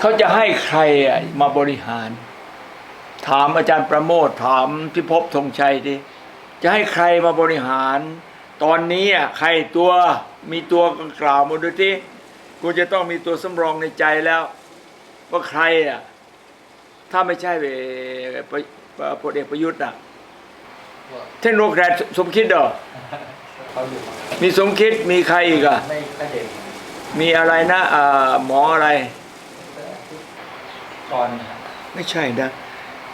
เขาจะให้ใครมาบริหาร ถามอาจารย์ประโมทถามพิภพธงชัยดิจะให้ใครมาบริหาร ตอนนี้อะใครตัวมีตัวกล่าวมาดูที่กูจะต้องมีตัวสำรองในใจแล้วว่าใครอะถ้าไม่ใช่เอ่อปรพลเอกประยุทธ์อะเช่นโรแกรดสมคิดเหรอมีสมคิดมีใครอีกอะมีอะไรนะอ่าหมออะไร ก่อนไม่ใช่นะ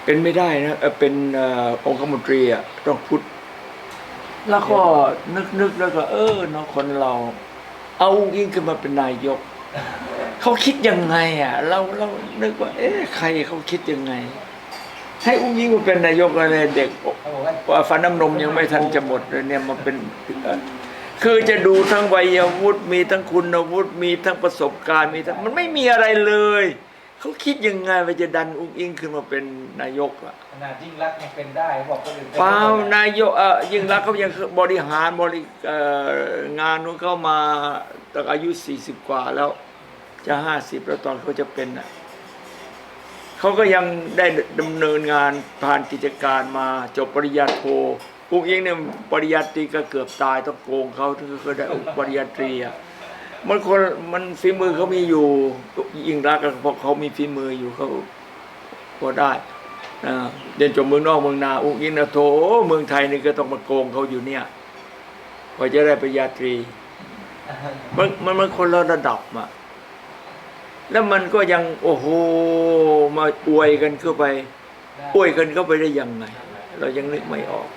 เป็นไม่ได้นะเอ่อเป็นเอ่อองคมนตรีอะต้องพุทธแล้วก็นึกนึกแล้วก็ เออเนาะคนเรา เอาอุ้งอิงขึ้นมาเป็นนายก เขาคิดยังไงอะ เราเรานึกว่า เอ๊ะใครเขาคิดยังไง ให้อุ้งอิงมาเป็นนายกอะไรเด็ก เขาบอกว่าว่าฟันน้ำนมยังไม่ทันจะหมดเลยเนี่ยมาเป็นเอ่อคือจะดูทั้งวัยวุฒิมีทั้งคุณวุฒิมีทั้งประสบการณ์มีทั้งมันไม่มีอะไรเลย เขาคิดยังไงว่าจะดันอุ้งอิงขึ้นมาเป็นนายกอะขนาดยิ่งรักษณ์ยังเป็นได้บอกคนอื่นเปล่านายกเออยิ่งรักษณ์เขายังบริหารบริเอ่องานนู้นเข้ามาตั้งอายุ40กว่าแล้วจะ50แล้วตอนเขาจะเป็นอะเขาก็ยังได้ดำเนินงานผ่านกิจการมาจบปริญญาโทอุ้งอิงเนี่ยปริญญาตรีก็เกือบตายต้องโกงเขาถึงเขาได้ปริญญาตรีอะ มันคนมันฝีมือเขามีอยู่ ยิ่งรักษณ์ก็เพราะเขามีฝีมืออยู่เขาพอได้เรียนจบเมืองนอกเมืองนา อุ้งอิงนะโถเมืองไทยนี่ก็ต้องมาโกงเขาอยู่เนี่ยกว่าจะได้ปริญญาตรี มันมันมันคนละระดับอะแล้วมันก็ยังโอ้โหมาอวยกันเข้าไปอวยกันเข้าไปได้ยังไง เรายังนึกไม่ออก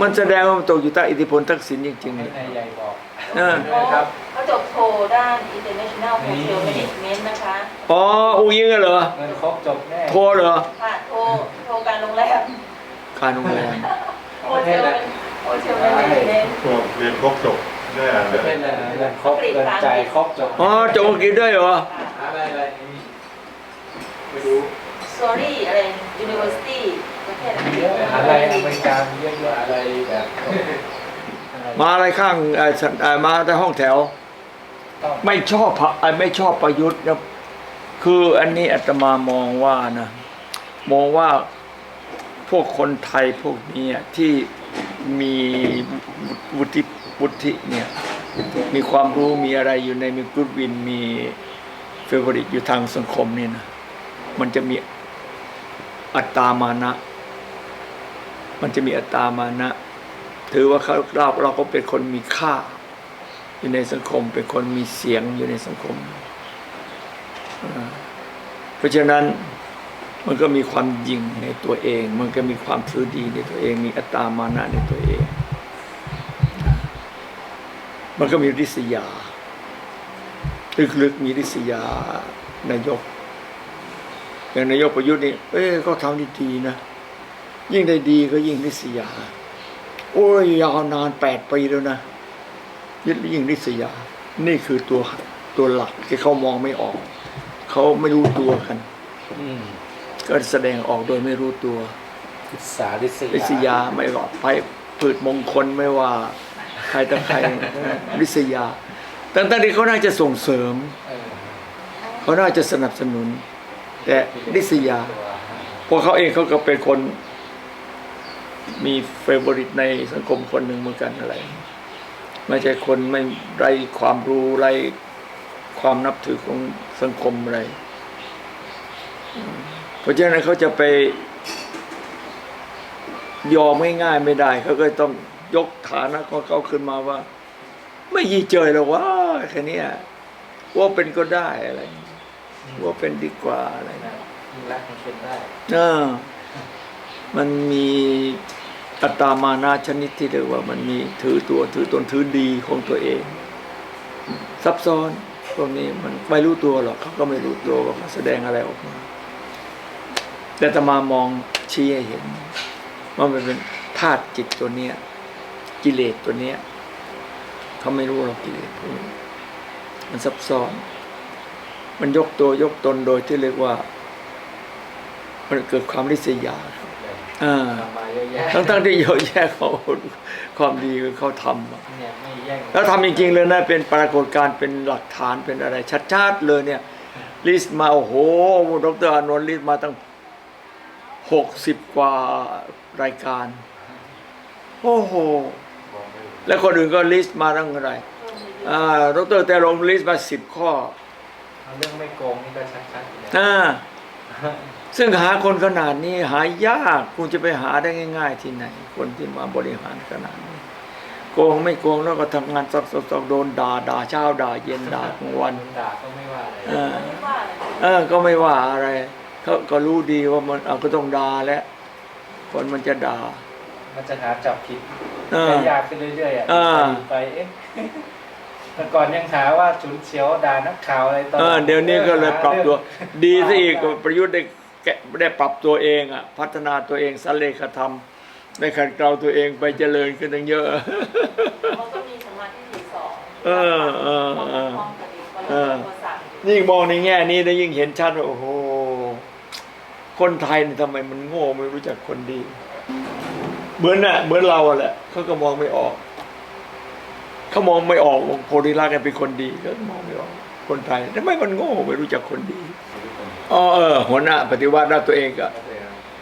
มันแสดงว่ามันตกอยู่ใต้อิทธิพลทักษิณจริงๆให้เลย นายใหญ่บอกเออ ครับ เขาจบโทด้าน International Hotel Management นะคะ อ๋ออุ้งอิงอะเหรอ เงินครบจบแน่โทรเหรอค่ะโทโทการโรงแรมการโรงแรมโฮเทลโฮเทลแมเนจเมนต์พวกเรียนครบจบได้อ่านประเทศอะไรเงินครบเงินใจายครบจบอ๋อจบอังกฤษด้วยเหรอ อะไรอะไรไม่รู้ Sorry อะไร University ประเทศอะไรเยอะอะไรอเมริกามีเยอะๆอะไรแบบอะไร มาอะไรข้างเอ่อสันเอ่อมาในห้องแถว ต้องไม่ชอบพระเอ่อไม่ชอบประยุทธ์นะคืออันนี้อาตมามองว่านะ มองว่าพวกคนไทยพวกนี้อะที่มีวุฒิวุฒิเนี่ย มีความรู้มีอะไรอยู่ในมีกุดวินมีเฟเวอริตอยู่ทางสังคมนี่นะมันจะมีอัตตามานะ มันจะมีอัตตามานะ ถือว่าเขาเราเราก็เป็นคนมีค่า อยู่ในสังคม เป็นคนมีเสียงอยู่ในสังคม เพราะฉะนั้นมันก็มีความยิงในตัวเอง มันก็มีความถือดีในตัวเอง มีอัตตามานะในตัวเอง มันก็มีริษยา ลึกๆมีริษยานายก อย่างนายกประยุทธ์นี่ เอ้ยเขาทำดีๆนะ ยิ่งได้ดีก็ยิ่งริษยา โอ้ยยาวนานแปดปีแล้วนะยึดยิ่งริษยา นี่คือตัวตัวหลักที่เขามองไม่ออก เขาไม่รู้ตัวกันอืมก็แสดงออกโดยไม่รู้ตัวศึกษาริษยาริษยาไม่ว่าไปพืชมงคลไม่ว่าใครต่อใครริษยาตั้งๆที่เขาน่าจะส่งเสริมเออเขาน่าจะสนับสนุน แต่ริษยาเพราะเขาเองเขาก็เป็นคน มีเฟเวอริตในสังคมคนหนึ่งเหมือนกันอะไร ไม่ใช่คนไม่ไรความรู้ไรความนับถือของสังคมอะไรอืมเพราะฉะนั้นเขาจะไปยอมง่ายๆไม่ได้ เขาก็ต้องยกฐานะของเขาขึ้นมาว่า ไม่ยีเจยหรอกว่าแค่เนี้ยว่าเป็นก็ได้อะไร ว่าเป็นดีกว่าอะไรยิ่งรักษณ์มันเป็นได้เออมันมี อัตตามานะชนิดที่เรียกว่ามันมีถือตัวถือตนถือดีของตัวเอง ซับซ้อนพวกนี้มันไม่รู้ตัวหรอกเขาก็ไม่รู้ตัวว่าเขาแสดงอะไรออกมา แต่ตมามองชี้ให้เห็นว่ามันเป็นธาตุจิตตัวเนี้ย กิเลสตัวเนี้ยเขาไม่รู้หรอกกิเลสพวกนี้มันซับซ้อน มันยกตัวยกตนโดยที่เรียกว่า มันเกิดความริษยา อ่าทำมาเยอะแยะทั้งทั้งๆที่เยอะแยะเขาความดีคือเขาทำอะเนี่ยไม่แย่งแล้วทำจริงๆเลยนะเป็นปรากฏการณ์เป็นหลักฐานเป็นอะไรชัดๆเลยเนี่ย ลิสต์มาโอ้โหดรอานนท์ลิสต์มาตั้งหกสิบกว่ารายการ โอ้โหแล้วคนอื่นก็ลิสต์มาตั้งอะไรอ่าดรแต่ลงลิสต์มาสิบข้อ เอาเรื่องไม่โกงนี่ก็ชัดๆอยู่แล้วอ่า ซึ่งหาคนขนาดนี้หายากคุณจะไปหาได้ง่าย ๆ ที่ไหน คนที่มาบริหารขนาดนี้ โกงไม่โกงแล้วก็ทำงานซอกๆๆโดนด่าด่าเช้าด่าเย็นด่ากลางวันด่าก็ไม่ว่าอะไรเออไม่ว่าอะไรเออก็ไม่ว่าอะไรเขาก็รู้ดีว่ามันเอาก็ต้องด่าแล้วคนมันจะด่ามันจะหาจับผิดเออก็ยากขึ้นเรื่อยๆอะอ่าไปเอ๊ะ แต่ก่อนยังหาว่าฉุนเฉียวด่านักข่าวอะไรตลอเออดเดี๋ยวนี้ก็เลยปรับตัว ดีซะอีกว่าประยุทธ์ได้แกะได้ปรับตัวเองอะ พัฒนาตัวเองสันเลขธรรมได้ขัดเกลาตัวเองไปเจริญขึ้นตั้งเยอะมันก็มีสมาธิที่สองเออเออเออป้องกันอีกวันเอละอตัวสั่งยิ่งมองในแง่นี้นะยิ่งเห็นชัดว่าโอ้โห คนไทยนี่ทำไมมันโง่ไม่รู้จักคนดี เหมือนน่ะเหมือนเราอะแหละเขาก็มองไม่ออก เขามองไม่ออกว่าโพธิรักษ์เนี่ยเป็นคนดีก็มองไม่ออกคนไทยทำไมมันโง่ไม่รู้จักคนดีอ๋อเออ หัวหน้าปฏิวัติแล้วตัวเองก็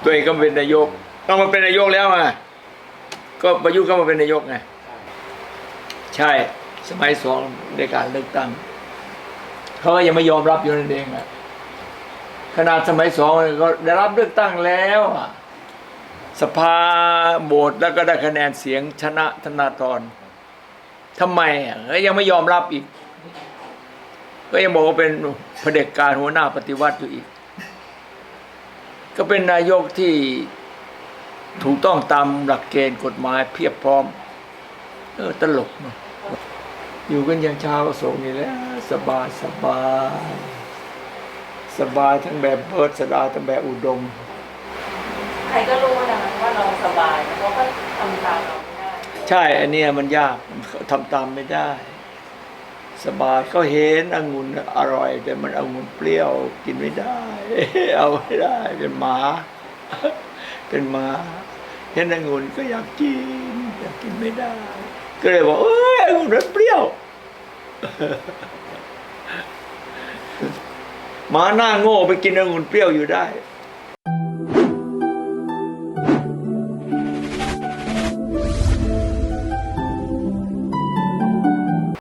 ตัวเองก็เป็นนายกต้องมาเป็นนายกแล้วไงก็ประยุทธ์ก็มาเป็นนายกไงใช่ สมัยสองในการเลือกตั้งเขาก็ยังไม่ยอมรับอยู่นั่นเองอะขนาดสมัยสองก็ได้รับเลือกตั้งแล้วอะสภาโบสแล้วก็ได้คะแนนเสียงชนะธนาธร ทำไมอะยังไม่ยอมรับอีก ก็ยังบอกว่าเป็นเผด็จการหัวหน้าปฏิวัติอยู่อีก ก็เป็นนายกที่ถูกต้องตามหลักเกณฑ์กฎหมายเพียบพร้อม เออตลกเนอะอยู่กันอย่างชาวโศกนี่แหละสบายสบายสบายทั้งแบบเบิร์ดสบาทั้งแบบอุดม ใครก็รู้นะว่าเราสบายเพราก็ทำตามเรา ใช่อันนี้มันยากทำตามไม่ได้ สบายเขาเห็นองุ่นอร่อย แต่มันองุ่นเปรี้ยวกินไม่ได้ เอาไม่ได้ เป็นหมา เป็นหมาเห็นองุ่นก็อยากกินอยากกินไม่ได้ ก็เลยบอกเอ้ยองุ่นมันเปรี้ยวหมาหน้าโง่ไปกินองุ่นเปรี้ยวอยู่ได้